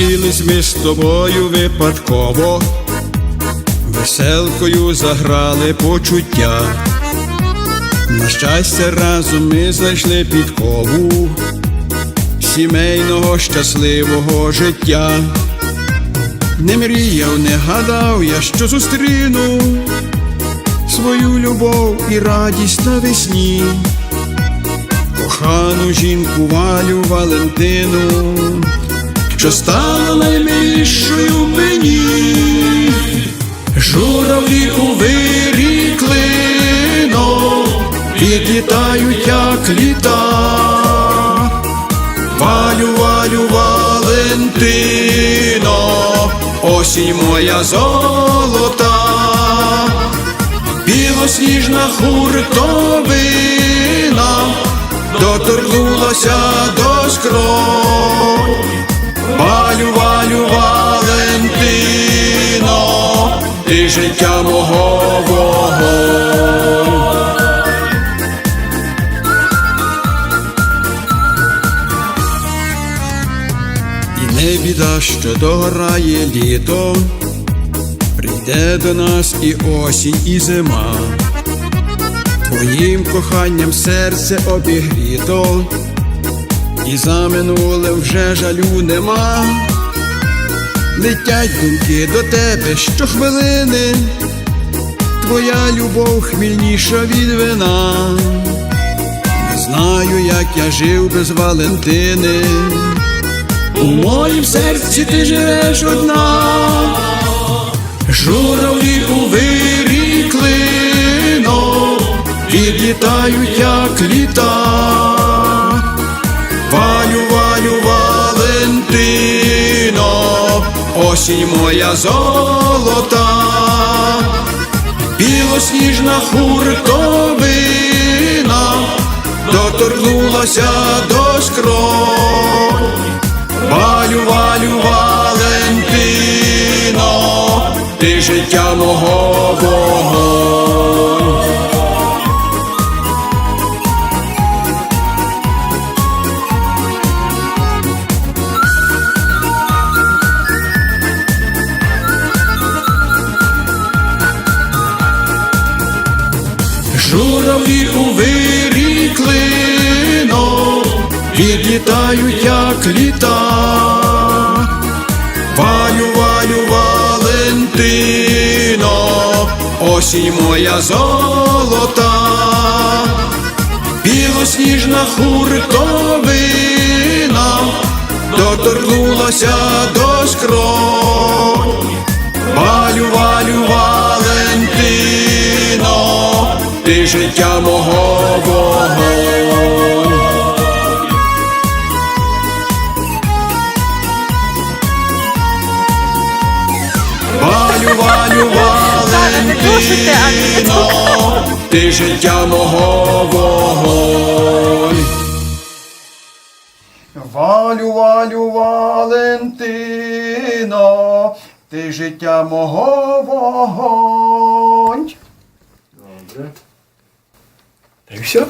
Зустрілись з тобою випадково, веселкою заграли почуття. На щастя, разом ми знайшли підкову сімейного щасливого життя. Не мріяв, не гадав я, що зустріну свою любов і радість навесні, кохану жінку Валю Валентину, що стала наймилішою мені, журавлі у вирі клино, підлітають, як літа. Валю, валю, Валентино, осінь моя золота, білосніжна хуртовина, доторкнулася до скронь. Життя мого вогонь. І не біда, що дограє літо, прийде до нас і осінь, і зима. Твоїм коханням серце обігріто, і за минулим вже жалю нема. Летять думки до тебе щохвилини, твоя любов хмільніша від вина. Не знаю, як я жив без Валентини. У моїм серці ти живеш одна, журавлі у вирі клино, відлітають, осінь моя золота, білосніжна хуртовина, доторкнулася до скронь. Валю, валю, Валентино, ти життя мого Журавлі у вирі клино, відлітають, як літа. Валю, валю, Валентино, осінь моя золота, білосніжна хуртовина, доторкнулася досите, а не ти життя мого вогонь. Валю, валю, Валентино, ти життя мого вогонь. Добре. Та й все.